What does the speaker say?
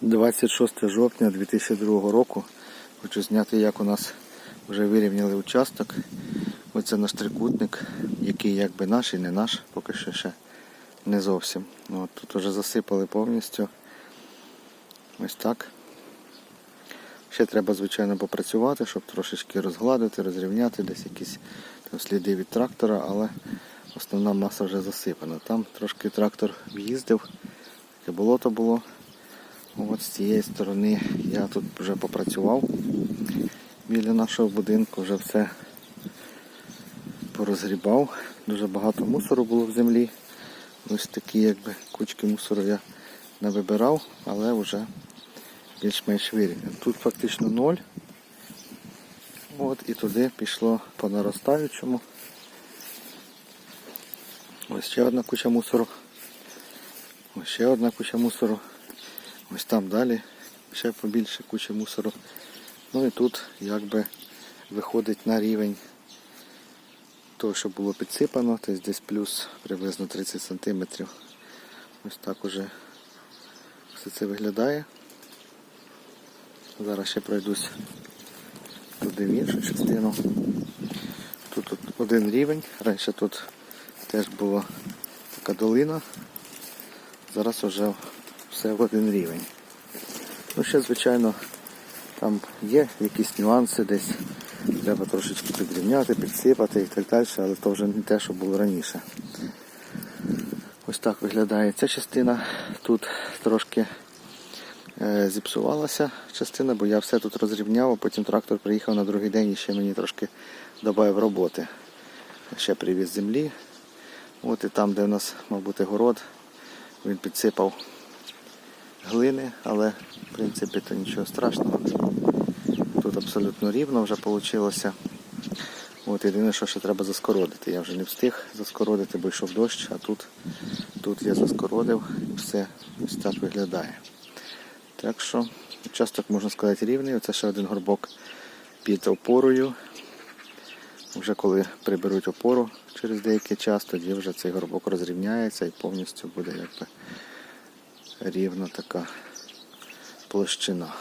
26 жовтня 2002 року. Хочу зняти, як у нас вже вирівняли участок. Оце наш трикутник, який якби наш і не наш, поки що ще не зовсім. Ну, От, тут вже засипали повністю. Ось так. Ще треба, звичайно, попрацювати, щоб трошечки розгладити, розрівняти, десь якісь там сліди від трактора, але основна маса вже засипана. Там трошки трактор в'їздив, таке болото було. От з цієї сторони я тут вже попрацював біля нашого будинку, вже все порозгрібав. Дуже багато мусору було в землі. Ось такі якби кучки мусору я не вибирав, але вже більш-менш вирівняв. Тут фактично ноль. От і туди пішло по наростаючому. Ось ще одна куча мусору. Ось ще одна куча мусору. Ось там далі ще побільше куча мусору. Ну і тут якби виходить на рівень того, що було підсипано, тобто десь плюс приблизно 30 см. Ось так уже все це виглядає. Зараз ще пройдусь туди в іншу частину. Тут, тут один рівень. Раніше тут теж була така долина. Зараз вже все в один рівень. Ну ще, звичайно, там є якісь нюанси десь. Треба трошечки підрівняти, підсипати і так далі, але то вже не те, що було раніше. Ось так виглядає ця частина. Тут трошки е, зіпсувалася частина, бо я все тут розрівняв, а потім трактор приїхав на другий день і ще мені трошки додав роботи. Ще привіз землі. От і там, де в нас, мав бути город, він підсипав глини, але в принципі то нічого страшного. Тут абсолютно рівно вже вийшло. От єдине, що ще треба заскородити. Я вже не встиг заскородити, бо йшов дощ, а тут, тут я заскородив і все ось так виглядає. Так що участок можна сказати рівний. Оце ще один горбок під опорою. Вже коли приберуть опору через деякий час, тоді вже цей горбок розрівняється і повністю буде якби рівна така площина.